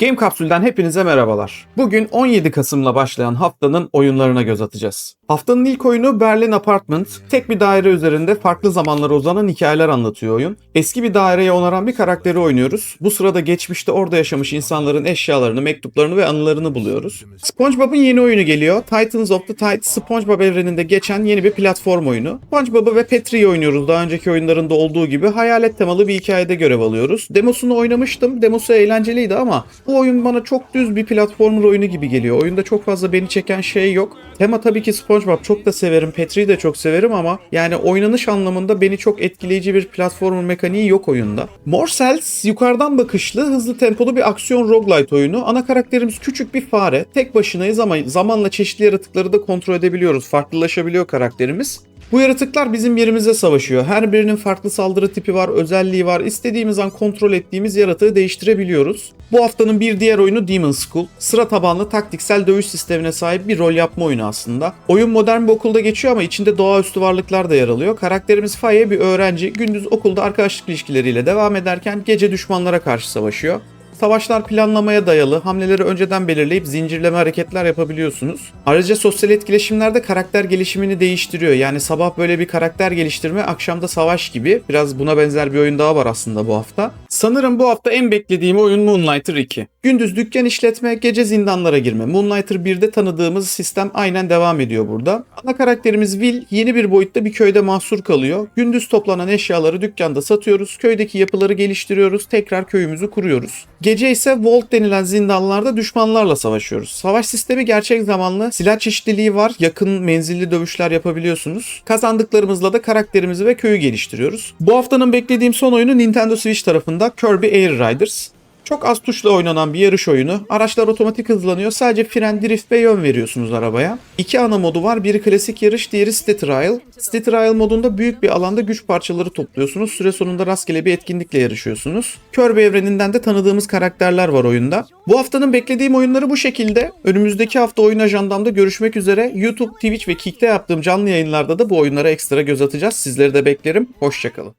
Game Kapsül'den hepinize merhabalar. Bugün 17 Kasım'la başlayan haftanın oyunlarına göz atacağız. Haftanın ilk oyunu Berlin Apartment. Tek bir daire üzerinde farklı zamanlara uzanan hikayeler anlatıyor oyun. Eski bir daireye onaran bir karakteri oynuyoruz. Bu sırada geçmişte orada yaşamış insanların eşyalarını, mektuplarını ve anılarını buluyoruz. SpongeBob'un yeni oyunu geliyor. Titans of the Tides SpongeBob evreninde geçen yeni bir platform oyunu. SpongeBob'u ve Petri'yi oynuyoruz. Daha önceki oyunlarında olduğu gibi hayalet temalı bir hikayede görev alıyoruz. Demosunu oynamıştım. Demosu eğlenceliydi ama bu oyun bana çok düz bir platformer oyunu gibi geliyor. Oyunda çok fazla beni çeken şey yok. Tema tabii ki SpongeBob çok da severim. Petri'yi de çok severim ama yani oynanış anlamında beni çok etkileyici bir platformer mekaniği yok oyunda. More yukarıdan bakışlı, hızlı tempolu bir aksiyon roguelite oyunu. Ana karakterimiz küçük bir fare. Tek başınayız ama zamanla çeşitli yaratıkları da kontrol edebiliyoruz. Farklılaşabiliyor karakterimiz. Bu yaratıklar bizim yerimize savaşıyor. Her birinin farklı saldırı tipi var, özelliği var. İstediğimiz an kontrol ettiğimiz yaratığı değiştirebiliyoruz. Bu haftanın bir diğer oyunu Demon School. Sıra tabanlı taktiksel dövüş sistemine sahip bir rol yapma oyunu aslında. Oyun modern bir okulda geçiyor ama içinde doğaüstü varlıklar da yer alıyor. Karakterimiz Faye bir öğrenci. Gündüz okulda arkadaşlık ilişkileriyle devam ederken gece düşmanlara karşı savaşıyor. Savaşlar planlamaya dayalı, hamleleri önceden belirleyip zincirleme hareketler yapabiliyorsunuz. Ayrıca sosyal etkileşimlerde karakter gelişimini değiştiriyor. Yani sabah böyle bir karakter geliştirme, akşamda savaş gibi. Biraz buna benzer bir oyun daha var aslında bu hafta. Sanırım bu hafta en beklediğim oyun Moonlighter 2. Gündüz dükkan işletme, gece zindanlara girme. Moonlighter 1'de tanıdığımız sistem aynen devam ediyor burada. Ana karakterimiz Will yeni bir boyutta bir köyde mahsur kalıyor. Gündüz toplanan eşyaları dükkanda satıyoruz. Köydeki yapıları geliştiriyoruz. Tekrar köyümüzü kuruyoruz. Gece ise Vault denilen zindanlarda düşmanlarla savaşıyoruz. Savaş sistemi gerçek zamanlı. Silah çeşitliliği var. Yakın menzilli dövüşler yapabiliyorsunuz. Kazandıklarımızla da karakterimizi ve köyü geliştiriyoruz. Bu haftanın beklediğim son oyunu Nintendo Switch tarafında Kirby Air Riders. Çok az tuşla oynanan bir yarış oyunu. Araçlar otomatik hızlanıyor. Sadece fren, drift ve yön veriyorsunuz arabaya. İki ana modu var. Biri klasik yarış, diğeri City Trial. City Trial modunda büyük bir alanda güç parçaları topluyorsunuz. Süre sonunda rastgele bir etkinlikle yarışıyorsunuz. Kirby evreninden de tanıdığımız karakterler var oyunda. Bu haftanın beklediğim oyunları bu şekilde. Önümüzdeki hafta oyun ajandamda görüşmek üzere. YouTube, Twitch ve Kick'te yaptığım canlı yayınlarda da bu oyunlara ekstra göz atacağız. Sizleri de beklerim. Hoşçakalın.